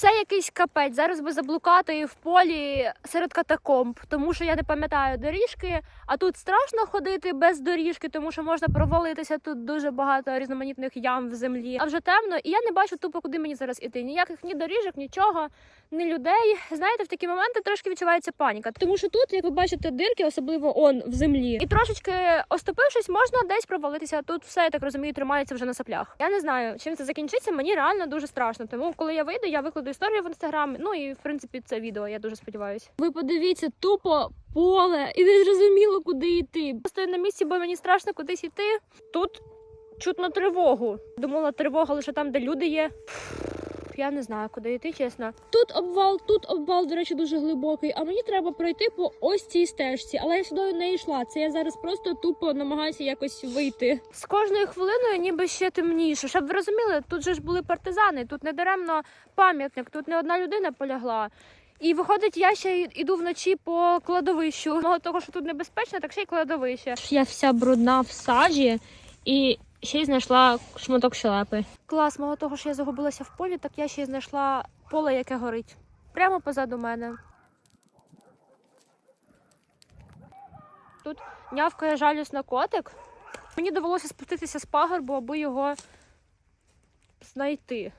Це якийсь капець. Зараз би заблукати в полі серед катакомб, тому що я не пам'ятаю доріжки. А тут страшно ходити без доріжки, тому що можна провалитися. Тут дуже багато різноманітних ям в землі. А вже темно, і я не бачу тупо, куди мені зараз іти. Ніяких ні доріжок, нічого, ні людей. Знаєте, в такі моменти трошки відчувається паніка. Тому що тут, як ви бачите, дирки, особливо он в землі, і трошечки оступившись, можна десь провалитися. Тут все я так розумію, тримається вже на соплях. Я не знаю, чим це закінчиться. Мені реально дуже страшно. Тому, коли я вийду, я викладу історію в інстаграм. Ну і в принципі це відео. Я дуже сподіваюся. Ви подивіться, тупо поле, і не зрозуміло, куди йти. Стою на місці, бо мені страшно кудись йти. Тут чутно тривогу. Думала, тривога лише там, де люди є. Я не знаю, куди йти, чесно. Тут обвал, тут обвал, до речі, дуже глибокий. А мені треба пройти по ось цій стежці. Але я сюди не йшла. Це я зараз просто тупо намагаюся якось вийти. З кожною хвилиною ніби ще темніше. Щоб ви розуміли, тут же ж були партизани, тут не даремно пам'ятник, тут не одна людина полягла. І виходить, я ще й іду вночі по кладовищу. Мало того, що тут небезпечно, так ще й кладовище. Я вся брудна в сажі і ще й знайшла шматок щелепи. Клас, мало того, що я загубилася в полі, так я ще й знайшла поле, яке горить. Прямо позаду мене. Тут нявкає жалюсна котик. Мені довелося спуститися з пагорбу, аби його знайти.